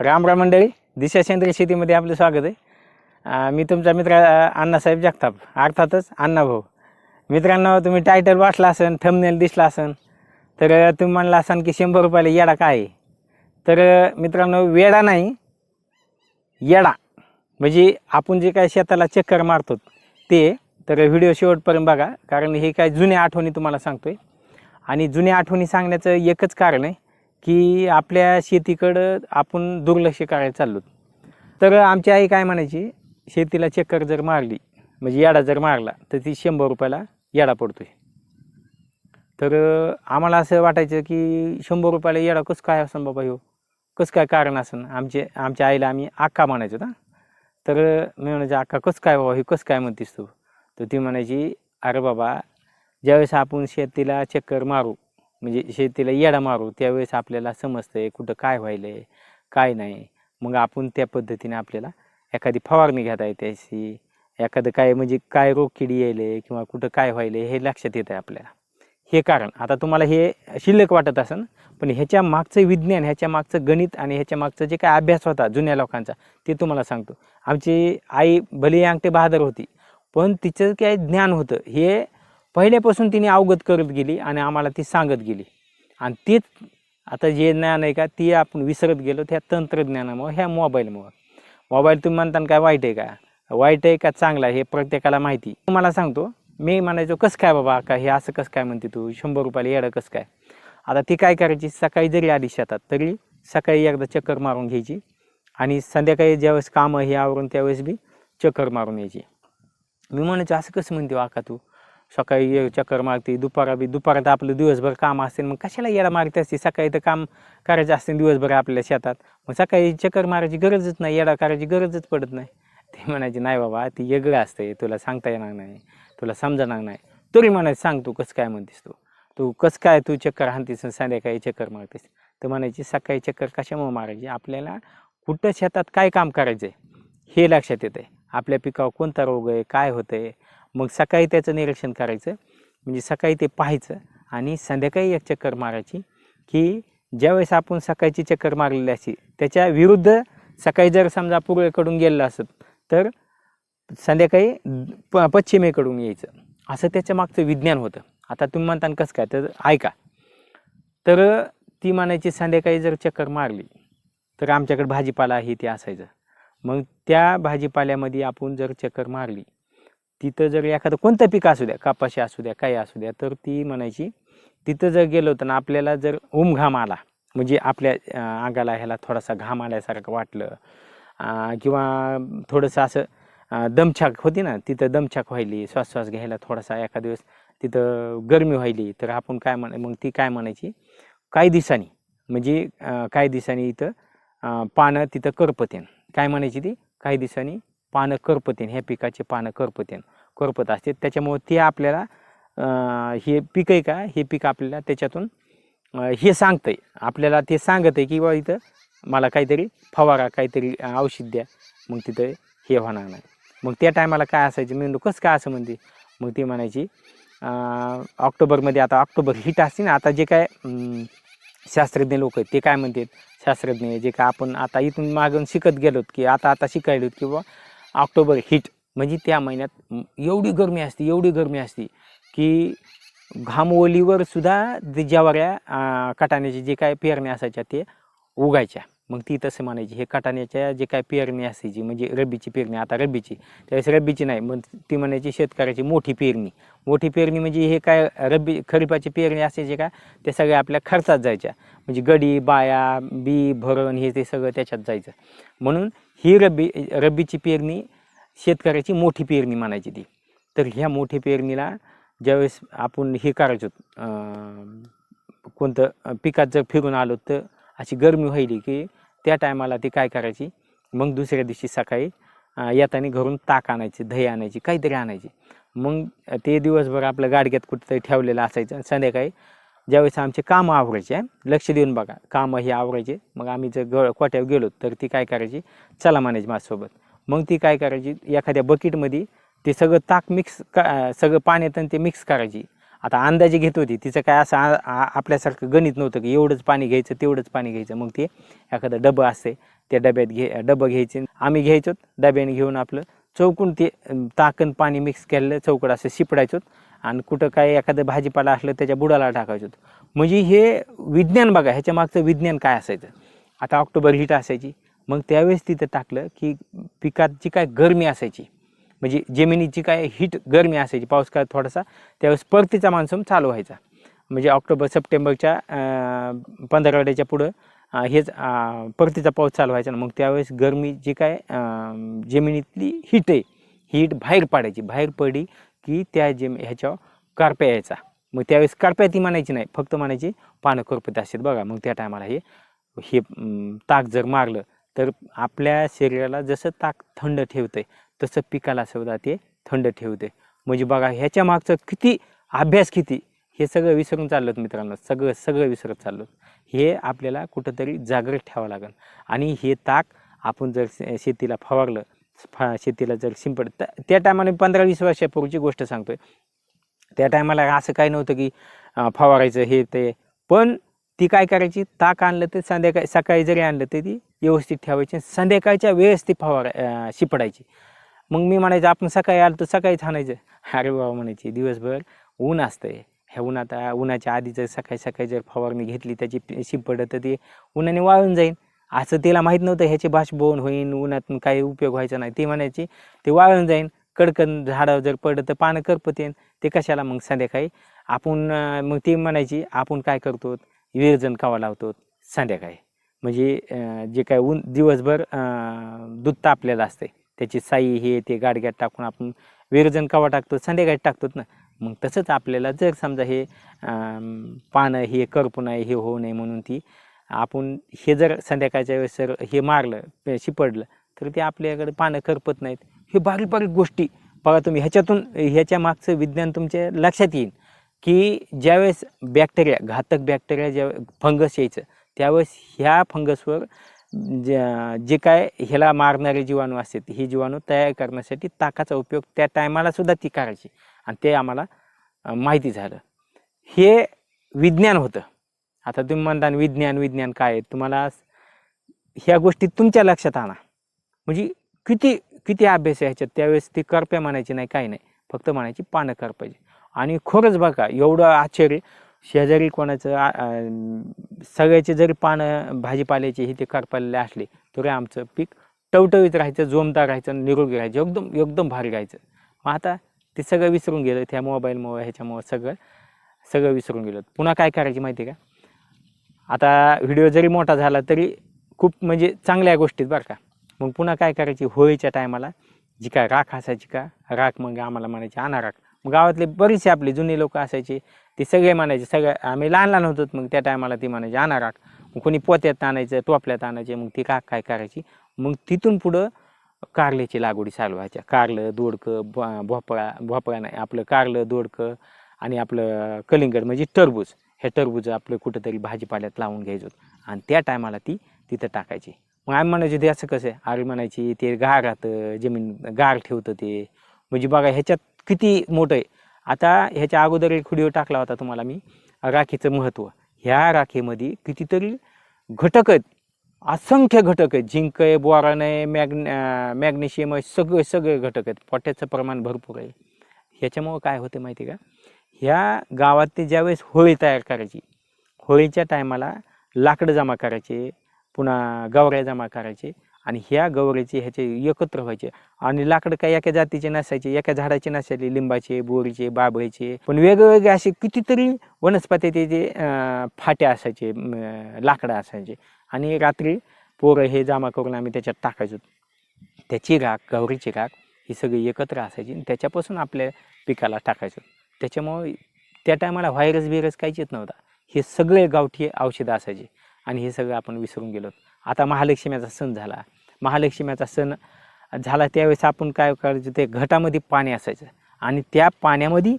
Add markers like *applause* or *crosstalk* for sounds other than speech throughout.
राम राम मंडळी दिशा सेंद्रिय शेतीमध्ये आपलं स्वागत आहे. मी तुमचा मित्र अण्णासाहेब जगताप अर्थातच अण्णाभाऊ मित्रांनो तुम्ही टायटल वाचला असन थंबनेल दिसला असन तर तुम्ही म्हणला असाल की शंभर रुपयाला येडा काय आहे? तर मित्रांनो वेडा नाही येडा. म्हणजे आपण जे काय शेताला चक्कर मारतो ते तर व्हिडिओ शेवटपर्यंत बघा कारण हे काय जुन्या आठवणी तुम्हाला सांगतोय. आणि जुन्या आठवणी सांगण्याचं एकच कारण आहे की आपल्या शेतीकडं आपण दुर्लक्ष करायला चाललो तर आमची आई काय म्हणायची शेतीला चक्कर जर मारली म्हणजे येडा जर मारला तर ती शंभर रुपयाला येडा पडतोय. तर आम्हाला असं वाटायचं की शंभर रुपयाला येडा कसं काय असन बाबा हो कसं काय कारण असन? आमचे आमच्या आईला आम्ही अक्का म्हणायचो ना. तर मी म्हणायचं अक्का कसं काय बाबा? हे कसं काय म्हणतेस तू? तर ती म्हणायची अरे बाबा ज्यावेळेस आपण शेतीला चक्कर मारू म्हणजे शेतीला येडा मारू त्यावेळेस आपल्याला समजतंय कुठं काय व्हायलं आहे काय नाही. मग आपण त्या पद्धतीने आपल्याला एखादी फवारणी घेता येते अशी. एखादं काय म्हणजे काय रोग किडी यायले किंवा कुठं काय व्हायले हे लक्षात येतं आहे आपल्याला. हे कारण आता तुम्हाला हे शिल्लक वाटत असेल पण ह्याच्या मागचं विज्ञान ह्याच्या मागचं गणित आणि ह्याच्या मागचं जे काय अभ्यास होता जुन्या लोकांचा ते तुम्हाला सांगतो. आमची आई भले अंगठे बहादर होती पण तिचं काय ज्ञान होतं हे पहिल्यापासून तिने अवगत करत गेली आणि आम्हाला ती सांगत गेली. आणि तेच आता जे ज्ञान आहे का ती आपण विसरत गेलो त्या तंत्रज्ञानामुळं ह्या मोबाईलमुळं. मोबाईल तुम्ही म्हणताना काय वाईट आहे का? वाईट आहे का चांगला आहे हे प्रत्येकाला माहिती. तुम्हाला सांगतो मी म्हणायचो कसं काय बाबा का हे असं कसं काय म्हणते तू? शंभर रुपयाला येडं कसं काय? आता ती काय करायची सकाळी जरी आली शेतात तरी सकाळी एकदा चक्कर मारून घ्यायची आणि संध्याकाळी ज्यावेळेस कामं हे आवरून त्यावेळेस बी चक्कर मारून यायची. मी म्हणायचो असं कसं म्हणते हो वाका तू? सकाळी ये चक्कर मारते दुपारा बी दुपारात आपलं दिवसभर काम असते मग कशाला येडा मारते असते? सकाळी तर काम करायचं असते दिवसभर आपल्या शेतात. मग सकाळी चक्कर मारायची गरजच नाही येडा करायची गरजच पडत नाही. ते म्हणायचे नाही बाबा ती वेगळं असते तुला सांगता येणार नाही तुला समजणार नाही. तरी म्हणायचं सांग तू कसं काय म्हणतेस तू? तू कसं काय तू चक्कर हाणतेस संध्याकाळी चक्कर मारतेस? तर म्हणायची सकाळी चक्कर कशामुळे मारायची? आपल्याला कुठं शेतात काय काम करायचं आहे हे लक्षात येतं आहे आपल्या पिकावर कोणता रोग आहे? काय होतं आहे मग सकाळी त्याचं निरीक्षण करायचं. म्हणजे सकाळी ते पाहायचं आणि संध्याकाळी एक चक्कर मारायची की ज्यावेळेस आपण सकाळची चक्कर मारलेली असते त्याच्या विरुद्ध सकाळी जर समजा पूर्वेकडून गेलेलं असत तर संध्याकाळी प पश्चिमेकडून यायचं. असं त्याच्या मागचं विज्ञान होतं. आता तुम्ही म्हणता कसं काय? तर ऐका. तर ती म्हणायची संध्याकाळी जर चक्कर मारली तर आमच्याकडे भाजीपाला आहे ते असायचं. मग त्या भाजीपाल्यामध्ये आपण जर चक्कर मारली तिथं जर एखादं कोणतं पीक असू द्या कापाशी असू द्या काही असू द्या तर ती म्हणायची तिथं जर गेलो तर ना आपल्याला जर ओम घाम आला म्हणजे आपल्या अंगाला ह्याला थोडासा घाम आल्यासारखं वाटलं किंवा थोडंसं असं दमछाक होती ना तिथं दमछाक व्हायली श्वास श्वास घ्यायला थोडासा एखाद दिवस तिथं गरमी व्हायली तर आपण काय म्हण मग ती काय म्हणायची काही दिवसांनी म्हणजे काही दिवसांनी इथं पानं तिथं करपतेन. काय म्हणायची ती? काही दिवसांनी पानं करपतेन ह्या पिकाचे पानं करपतेन करपत असते. त्याच्यामुळे ते आपल्याला हे पीक आहे का? हे पीक आपल्याला त्याच्यातून हे सांगतं आहे आपल्याला ते सांगत आहे की बा इथं मला काहीतरी फवारा काहीतरी औषध द्या. मग तिथं हे होणार नाही. मग त्या टायमाला काय असायचं? मेंदू कसं काय असं म्हणते? मग ती म्हणायची ऑक्टोबरमध्ये आता ऑक्टोबर हिट असते ना आता जे काय शास्त्रज्ञ लोक आहेत ते काय म्हणतात? शास्त्रज्ञ जे काय आपण आता इथून मागून शिकत गेलोत की आता आता शिकायलोत किंवा ऑक्टोबर हिट. म्हणजे त्या महिन्यात एवढी गरमी असते एवढी गरमी असते की घामोलीवर सुद्धा जे ज्वाऱ्या कटाण्याचे जे काय पेरण्या असायच्या ते उगायच्या. मग ती तसं म्हणायची हे कटाण्याच्या जे काय पेरणी असायची म्हणजे रब्बीची पेरणी आता रब्बीची त्यावेळेस रब्बीची नाही मग ती म्हणायची शेतकऱ्याची मोठी पेरणी. मोठी पेरणी म्हणजे हे काय रब्बी खरीपाची पेरणी असायची का ते सगळ्या आपल्या खर्चात जायच्या. म्हणजे गडी बाया बी भरण हे ते सगळं त्याच्यात जायचं. म्हणून ही रब्बी रब्बीची पेरणी शेतकऱ्याची मोठी पेरणी म्हणायची ती. तर ह्या मोठी पेरणीला ज्यावेळेस आपण हे करायचो कोणतं पिकात जर फिरून आलो तर अशी गरमी व्हायली की त्या टायमाला ती काय करायची? मग दुसऱ्या दिवशी सकाळी येताना घरून ताक आणायची दही आणायची काहीतरी आणायची. मग ते दिवसभर आपल्या गाडग्यात कुठंतरी ठेवलेलं असायचं आणि संध्याकाळी ज्यावेळेस आमचे कामं आवरायचे लक्ष देऊन बघा कामं हे आवरायचे. मग आम्ही जर ग कोट्यावर गेलो तर ती काय करायची? चला म्हणायची माझ्यासोबत. मग ती काय करायची? एखाद्या बकेटमध्ये ते सगळं ताक मिक्स का सगळं पाण्यात आणि ते मिक्स करायची. आता अंदाजे घेत होती. तिचं काय असं आ- आपल्यासारखं गणित नव्हतं की एवढंच पाणी घ्यायचं तेवढंच पाणी घ्यायचं. मग ते एखादं डबं असते त्या डब्यात घे डबं घ्यायचे. आम्ही घ्यायचो डब्याने घेऊन आपलं चौकून ते अं, ताकण पाणी मिक्स केलेलं चौकड असं शिपडायचो. आणि कुठं काय एखादं भाजीपाला असलं त्याच्या बुडाला टाकायचो. म्हणजे हे विज्ञान बघा ह्याच्या मागचं विज्ञान काय असायचं? आता ऑक्टोबर हीट असायची. मग त्यावेळेस तिथं टाकलं की पिकात जी काय गरमी असायची म्हणजे जमिनीची काय हीट गरमी असायची पाऊस थोडासा त्यावेळेस परतीचा मान्सून चालू व्हायचा. म्हणजे ऑक्टोबर सप्टेंबरच्या पंधरा पंधरवड्याच्या पुढं हेच परतीचा पाऊस चालू व्हायचा. ना मग त्यावेळेस गरमी जी काय जमिनीतली हीट आहे हीट बाहेर पाडायची. बाहेर पडली की त्या जम ह्याच्यावर कारप्या यायचा. मग त्यावेळेस कारप्या ती म्हणायची नाही फक्त म्हणायची पानं करपत असतात बघा. मग त्या टायमाला हे हे ताक जर मारलं तर आपल्या शरीराला जसं ताक थंड ठेवतं आहे तसं पिकाला सुद्धा ते थंड ठेवते. म्हणजे बघा ह्याच्या मागचं किती अभ्यास किती हे सगळं विसरून चाललं मित्रांनो सगळं सगळं विसरत चाललो हे आपल्याला कुठंतरी जागृत ठेवावं लागेल. आणि हे ताक आपण जर शेतीला फवारलं फा शेतीला जर शिंपड त्या टायमाने पंधरा वीस वर्षापूर्वीची गोष्ट सांगतोय. त्या टायमाला असं काही नव्हतं की फवारायचं हे ते. पण ती काय करायची ताक आणलं तर संध्याकाळी सकाळी जरी आणलं तर ती व्यवस्थित ठेवायची संध्याकाळच्या वेळेस ती फवार शिपडायची. मग मी म्हणायचं आपण सकाळी आलो तर सकाळीच आणायचं. अरे बाबा म्हणायची. दिवसभर ऊन असतंय. ह्या उन्हात उन्हाच्या आधी जर सकाळी सकाळी जर फवारणी घेतली त्याची पि- तर ती उन्हाने वाळून जाईल असं तिला माहीत नव्हतं ह्याचे बाष्पभवन होईन उन्हातून काही उपयोग व्हायचा नाही. ती म्हणायची ते वाळून जाईन. कडकन झाडावर जर पडलं तर पानं करपतेन. ते कशाला मग संध्याकाळी? आपण मग ती म्हणायची आपण काय करतो विरजन कावा लावतो संध्याकाळी. म्हणजे जे काय ऊन दिवसभर दूध तापलेलं असते त्याची साई हे ते गाडग्यात टाकून आपण विरजन कवा टाकतो? संध्याकाळी टाकतोच ना. मग तसंच आपल्याला जर समजा हे पानं हे करपू नये हे होऊ नये म्हणून ती आपण हे जर संध्याकाळच्या वेळेस जर हे मारलं शिपडलं तर ते आपल्याकडे पानं करपत नाहीत. हे बारीक बारीक गोष्टी. बघा तुम्ही ह्याच्यातून ह्याच्या मागचं विज्ञान तुमच्या लक्षात येईल की ज्यावेळेस बॅक्टेरिया घातक बॅक्टेरिया ज्या फंगस यायचं त्यावेळेस ह्या फंगसवर जे काय ह्याला मारणारे जीवाणू असतात ही जीवाणू तयार करण्यासाठी ताकाचा उपयोग त्या टायमाला सुद्धा ती करायची. आणि ते आम्हाला माहिती झालं. हे विज्ञान होतं. आता तुम्ही म्हणता विज्ञान विज्ञान काय आहे? तुम्हाला ह्या गोष्टी तुमच्या लक्षात आणा. म्हणजे किती किती अभ्यास आहे ह्याच्यात? त्यावेळेस ती करप्या म्हणायची नाही काही नाही. फक्त म्हणायची पानं करपायची. आणि खरंच बघा एवढं आश्चर्य शेजारी कोणाचं आ- सगळ्याचे जरी पानं भाजीपाल्याचे हे ते करपालेले असले तरी आमचं पीक टवटवीत राहायचं जोमदार राहायचं निरोगी राहायचं एकदम एकदम भारी राहायचं. मग आता ते सगळं विसरून गेलं त्या मोबाईलमुळं ह्याच्यामुळं सगळं सगळं विसरून गेलं. पुन्हा काय करायची माहिती आहे का? आता व्हिडिओ जरी मोठा झाला तरी खूप म्हणजे चांगल्या गोष्टीत बरं का. मग पुन्हा काय करायची? होळीच्या टायमाला जी काय राख असायची का? राख मग आम्हाला म्हणायची आणा राख. मग गावातले बरेचसे आपले जुने लोक असायचे ते सगळे म्हणायचे सगळे आम्ही लहान लहान होतो मग त्या टायमाला ती म्हणायची आणा राख. मग कोणी पोत्यात आणायचं टोपल्यात आणायचे मग ती का काय करायची? मग तिथून पुढं कारल्याची लागवडी चालू व्हायच्या. कारलं दोडकं भोपळा भोपळा नाही आपलं कारलं दोडकं आणि आपलं कलिंगड म्हणजे टरबूज. हे टरबूज आपलं कुठंतरी भाजीपाल्यात लावून घ्यायचो. आणि त्या टायमाला ती तिथं टाकायची. मग आम्ही म्हणायचो ते असं कसं आहे? अरे म्हणायची ते गार राहतं जमीन गार ठेवतं ते. म्हणजे बघा ह्याच्यात किती मोठं आहे. आता ह्याच्या अगोदर एक व्हिडिओ टाकला होता तुम्हाला मी राखीचं महत्त्व ह्या राखीमध्ये कितीतरी घटक आहेत. असंख्य घटक आहेत. झिंक आहे बोरान आहे मॅग्न मॅग्नेशियम आहे सगळे सगळे घटक आहेत. पोट्याचं प्रमाण भरपूर आहे. ह्याच्यामुळं काय होतं माहिती आहे का? ह्या गावात ते ज्यावेळेस होळी तयार करायची होळीच्या टायमाला लाकडं जमा करायचे पुन्हा गवऱ्या जमा करायचे आणि ह्या गवऱ्याचे ह्याचे एकत्र व्हायचे. आणि लाकडं काही एका जातीचे नसायचे एका झाडाचे नसायचे लिंबाचे बोरीचे बाबळीचे पण वेगवेगळे असे कितीतरी वनस्पतीचे जे फाट्या असायचे लाकडं असायचे. आणि रात्री पोरं हे जमा करून आम्ही त्याच्यात टाकायचो. त्याची राख गौरीची राख ही सगळी एकत्र असायची आणि त्याच्यापासून आपल्या पिकाला टाकायचो. त्याच्यामुळे त्या टायमाला व्हायरस बिरस काहीच येत नव्हता. हे सगळे गावठी औषधं असायचे. आणि हे सगळं आपण विसरून गेलो. आता महालक्ष्मीचा सण झाला. महालक्ष्मीचा सण झाला त्यावेळेस आपण काय करायचं ते घटामध्ये पाणी असायचं. आणि त्या पाण्यामध्ये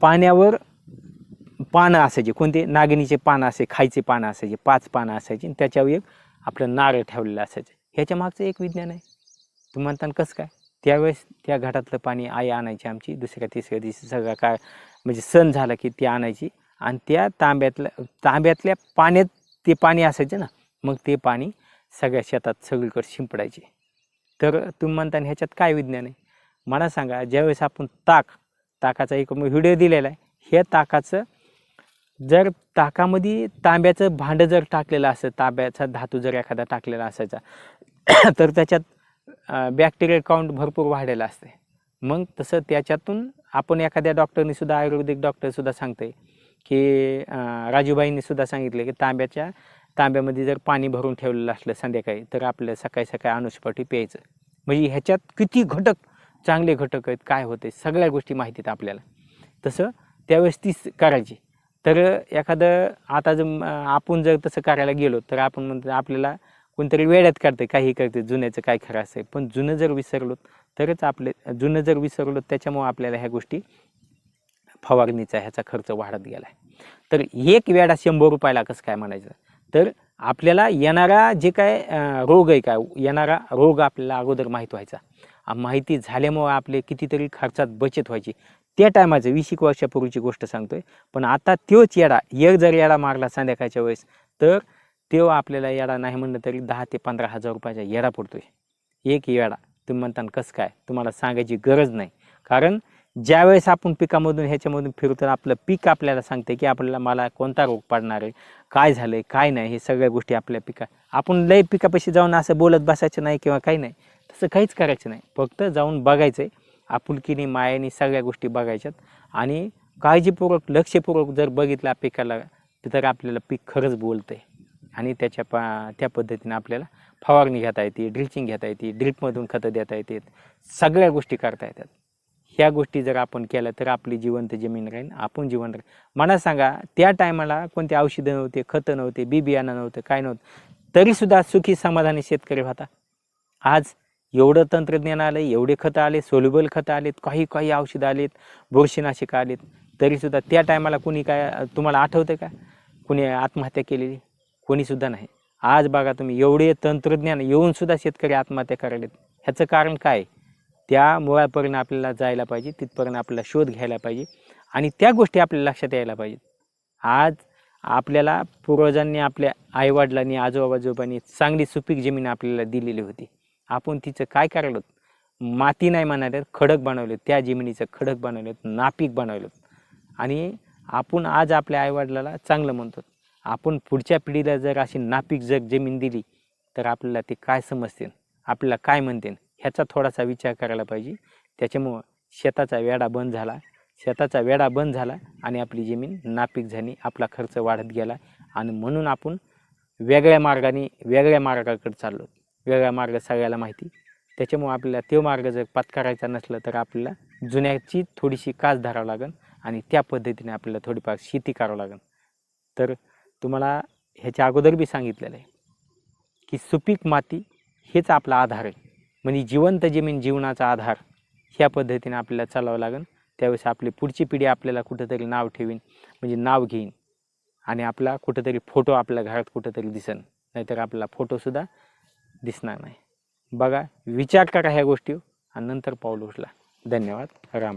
पाण्यावर पानं असायचे. कोणते? नागिनीचे पानं असे खायचे पानं असायचे पाच पानं असायची. आणि त्याच्यावर एक आपलं नारळ ठेवलेलं असायचं. ह्याच्या मागचं एक विज्ञान आहे. तुम्ही म्हणताना कसं काय? त्यावेळेस त्या घाटातलं पाणी आई आणायची आमची दुसऱ्या तिसऱ्या दिवशी सगळा काय म्हणजे सण झाला की ती आणायची. आणि त्या तांब्यातल्या तांब्यातल्या पाण्यात ते पाणी असायचं ना मग ते पाणी सगळ्या शेतात सगळीकडे शिंपडायचे. तर तुम्ही म्हणता ह्याच्यात काय विज्ञान आहे? मला सांगा ज्यावेळेस आपण ताक ताकाचा एक व्हिडिओ दिलेला आहे हे ताकाचं जर ताकामध्ये तांब्याचं भांडं जर टाकलेलं असं तांब्याचा धातू जर एखादा टाकलेला असायचा *coughs* तर त्याच्यात बॅक्टेरियल काउंट भरपूर वाढलेलं असते मग तसं त्याच्यातून आपण एखाद्या डॉक्टरनी सुद्धा आयुर्वेदिक डॉक्टरसुद्धा सांगते की राजूबाईंनीसुद्धा राजूबाईंनी सुद्धा सांगितले की तांब्याच्या तांब्यामध्ये जर पाणी भरून ठेवलेलं असलं संध्याकाळी तर आपलं सकाळी सकाळी अनुष्पाटी प्यायचं. म्हणजे ह्याच्यात किती घटक चांगले घटक आहेत काय होते सगळ्या गोष्टी माहिती आहेत आपल्याला. तसं त्यावेळेस तीच करायची. तर एखादं आता जर आपण जर तसं करायला गेलो तर आपण म्हणतो आपल्याला कोणतरी वेड्यात काढते काही करते जुन्याचं काय खरं असं पण जुनं जर विसरलो तरच आपले जुनं जर विसरलो त्याच्यामुळं आपल्याला ह्या गोष्टी फवारणीचा ह्याचा खर्च वाढत गेला आहे तर एक वेळा शंभर रुपयाला कसं काय म्हणायचं? तर आपल्याला येणारा जे काय रोग आहे काय येणारा रोग आपल्याला अगोदर माहीत व्हायचा. माहिती झाल्यामुळं आपले कितीतरी खर्चात बचत व्हायची. त्या टायमाचं वीस एक वर्षापूर्वीची गोष्ट सांगतोय. पण आता तोच येडा एक जर येडा मारला संध्याकाळच्या वेळेस तर तेव्हा आपल्याला येडा नाही म्हणलं तरी दहा ते पंधरा हजार रुपयाचा येडा पडतोय. एक येडा. तुम्ही म्हणता कसं काय? तुम्हाला सांगायची गरज नाही. कारण ज्यावेळेस आपण पिकामधून ह्याच्यामधून फिरतो आपलं पीक आपल्याला सांगते की आपल्याला मला कोणता रोग पडणार आहे काय झालं आहे काय नाही हे सगळ्या गोष्टी आपल्या पिका आपण लय पिकापाशी जाऊन असं बोलत बसायचं नाही किंवा काही नाही तसं काहीच करायचं नाही. फक्त जाऊन बघायचं आहे आपुलकीने मायाने सगळ्या गोष्टी बघायच्यात आणि काळजीपूर्वक लक्षपूर्वक जर बघितला पिकाला तर आपल्याला पीक खरंच बोलतं आहे आणि त्याच्या पा त्या पद्धतीने आपल्याला फवारणी घेता येते ड्रिचिंग घेता येते ड्रिपमधून खतं देता येतात सगळ्या गोष्टी करता येतात. ह्या गोष्टी जर आपण केल्या तर आपली जिवंत जमीन राहील आपण जिवंत राहील. मला सांगा त्या टायमाला कोणते औषधं नव्हते खतं नव्हते बी बियाणं नव्हतं काय नव्हतं तरीसुद्धा सुखी समाधानी शेतकरी होता. आज एवढं तंत्रज्ञान आलं एवढे खतं आले सोल्युबल खतं आलेत काही काही औषधं आलेत बुरशीनाशिकं आलेत. तरीसुद्धा त्या टायमाला कुणी काय तुम्हाला आठवतं का? कुणी आत्महत्या केलेली? कोणीसुद्धा नाही. आज बघा तुम्ही एवढे तंत्रज्ञान येऊनसुद्धा शेतकरी आत्महत्या करायलेत. ह्याचं कारण काय? त्या मुळापर्यंत आपल्याला जायला पाहिजे तिथपर्यंत आपल्याला शोध घ्यायला पाहिजे आणि त्या गोष्टी आपल्याला लक्षात यायला पाहिजेत. आज आपल्याला पूर्वजांनी आपल्या आईवडिलांनी आजोबाजोबांनी चांगली सुपीक जमीन आपल्याला दिलेली होती. आपण तिचं काय करायलो? माती नाही म्हणाले खडक बनवले. त्या जमिनीचं खडक बनवलेत नापीक बनवलेत आणि आपण आज आपल्या आईवडिलाला चांगलं म्हणतो. आपण पुढच्या पिढीला जर अशी नापीक जर जमीन दिली तर आपल्याला ते काय समजते आपल्याला काय म्हणते ह्याचा थोडासा विचार करायला पाहिजे. त्याच्यामुळं शेताचा वेडा बंद झाला. शेताचा वेडा बंद झाला आणि आपली जमीन नापीक झाली. आपला खर्च वाढत गेला आणि म्हणून आपण वेगळ्या मार्गाने वेगळ्या मार्गाकडे चाललो. वेगळा मार्ग सगळ्याला माहिती. त्याच्यामुळं आपल्याला तो मार्ग जर पत्करायचा नसला तर आपल्याला जुन्याची थोडीशी कास धरावं लागेल आणि त्या पद्धतीने आपल्याला थोडीफार शेती करावं लागेल तर तुम्हाला ह्याच्या अगोदर बी सांगितलेलं आहे की सुपीक माती हेच आपला आधार आहे. म्हणजे जिवंत जमीन जीवनाचा आधार ह्या पद्धतीने आपल्याला चालावं लागेल त्यावेळेस आपली पुढची पिढी आपल्याला कुठंतरी नाव ठेवीन म्हणजे नाव घेईन. आणि आपला कुठंतरी फोटो आपल्या घरात कुठंतरी दिसन. नाहीतर आपला फोटोसुद्धा दिसणार नाही. बघा विचार करा ह्या गोष्टी आणि नंतर पाऊल उचला. धन्यवाद. राम.